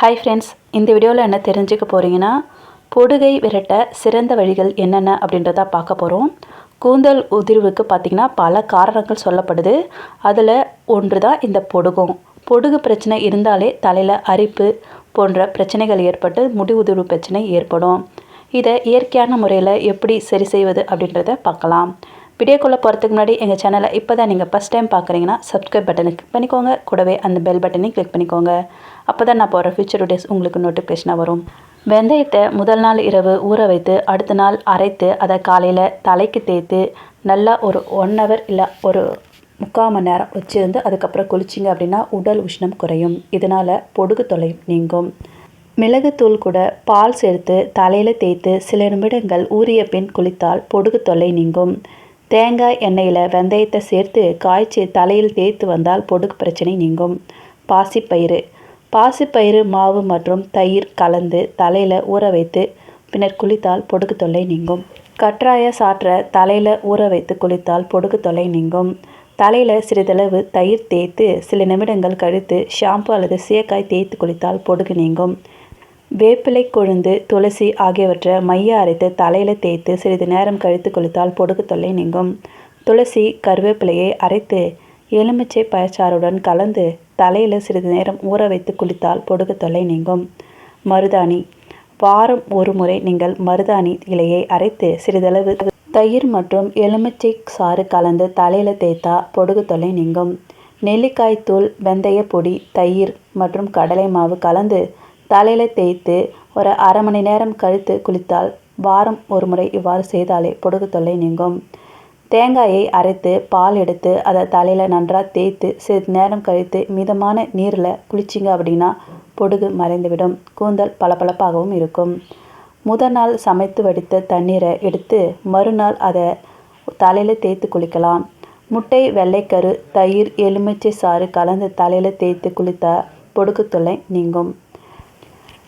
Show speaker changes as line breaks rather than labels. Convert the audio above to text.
Hi friends இந்த வீடியோவில் என்ன தெரிஞ்சுக்க போகிறீங்கன்னா பொடுகை விரட்ட சிறந்த வழிகள் என்னென்ன அப்படின்றத பார்க்க போகிறோம் கூந்தல் உதிர்வுக்கு பார்த்திங்கன்னா பல காரணங்கள் சொல்லப்படுது. அதில் ஒன்று தான் இந்த பொடுகும். பொடுகு பிரச்சனை இருந்தாலே தலையில் அரிப்பு போன்ற பிரச்சனைகள் ஏற்பட்டு முடி உதிர்வு பிரச்சனை ஏற்படும். இதை இயற்கையான முறையில் எப்படி சரி செய்வது அப்படின்றத பார்க்கலாம். வீடியோக்குள்ளே போகிறதுக்கு முன்னாடி எங்கள் சேனலை இப்போ தான் நீங்கள் ஃபஸ்ட் டைம் பார்க்குறீங்கன்னா சப்ஸ்கிரைப் பட்டனை கிளிக் பண்ணிக்கோங்க. கூடவே அந்த பெல் பட்டனையும் கிளிக் பண்ணிக்கோங்க. அப்போ தான் நான் போகிற ஃபியூச்சர் வீடியோஸ் உங்களுக்கு நோட்டிஃபிகேஷனாக வரும். வெந்தயத்தை முதல் நாள் இரவு ஊற வைத்து அடுத்த நாள் அரைத்து அதை காலையில் தலைக்கு தேய்த்து நல்லா ஒரு ஒன் ஹவர் இல்லை ஒரு முக்கால் மணி நேரம் வச்சுருந்து அதுக்கப்புறம் குளிச்சிங்க அப்படின்னா உடல் உஷ்ணம் குறையும். இதனால் பொடுகு தொலை நீங்கும். மிளகுத்தூள் கூட பால் சேர்த்து தலையில் தேய்த்து சில நிமிடங்கள் ஊறிய பின் குளித்தால் பொடுகு தொல்லை நீங்கும். தேங்காய் எண்ணெயில் வெந்தயத்தை சேர்த்து காய்ச்சி தலையில் தேய்த்து வந்தால் பொடுகு பிரச்சனை நீங்கும். பாசிப்பயிறு. பாசிப்பயிறு மாவு மற்றும் தயிர் கலந்து தலையில் ஊற வைத்து பின்னர் குளித்தால் பொடுகு தொல்லை நீங்கும். கற்றாய சாற்ற தலையில் ஊற வைத்து குளித்தால் பொடுகு தொல்லை நீங்கும். தலையில் சிறிதளவு தயிர் தேய்த்து சில நிமிடங்கள் கழித்து ஷாம்பு அல்லது சீயக்காய் தேய்த்து குளித்தால் பொடுகு நீங்கும். வேப்பிலை கொழுந்து துளசி ஆகியவற்றை மைய அரைத்து தலையில் தேய்த்து சிறிது நேரம் கழித்து குளித்தால் பொடுகு தொல்லை நீங்கும். துளசி கருவேப்பிலையை அரைத்து எலுமிச்சை பழச்சாறுடன் கலந்து தலையில் சிறிது நேரம் ஊற வைத்து குளித்தால் பொடுகு தொல்லை நீங்கும். மருதாணி. வாரம் ஒரு முறை நீங்கள் மருதாணி இலையை அரைத்து சிறிதளவு தயிர் மற்றும் எலுமிச்சை சாறு கலந்து தலையில் தேய்த்தா பொடுகு தொல்லை நீங்கும். நெல்லிக்காய் தூள் வெந்தய பொடி தயிர் மற்றும் கடலை மாவு கலந்து தலையில் தேய்த்து ஒரு அரை மணி நேரம் கழித்து குளித்தால் வாரம் ஒரு முறை இவ்வாறு செய்தாலே பொடுகு தொல்லை நீங்கும். தேங்காயை அரைத்து பால் எடுத்து அதை தலையில் நன்றாக தேய்த்து சிறிது நேரம் கழித்து மிதமான நீரில் குளிச்சிங்க அப்படின்னா பொடுகு மறைந்துவிடும். கூந்தல் பளபளப்பாகவும் இருக்கும். முதல் நாள் சமைத்து வடித்த தண்ணீரை எடுத்து மறுநாள் அதை தலையில் தேய்த்து குளிக்கலாம். முட்டை வெள்ளைக்கரு தயிர் எலுமிச்சை சாறு கலந்து தலையில் தேய்த்து குளித்தால் பொடுக்கு தொல்லை நீங்கும்.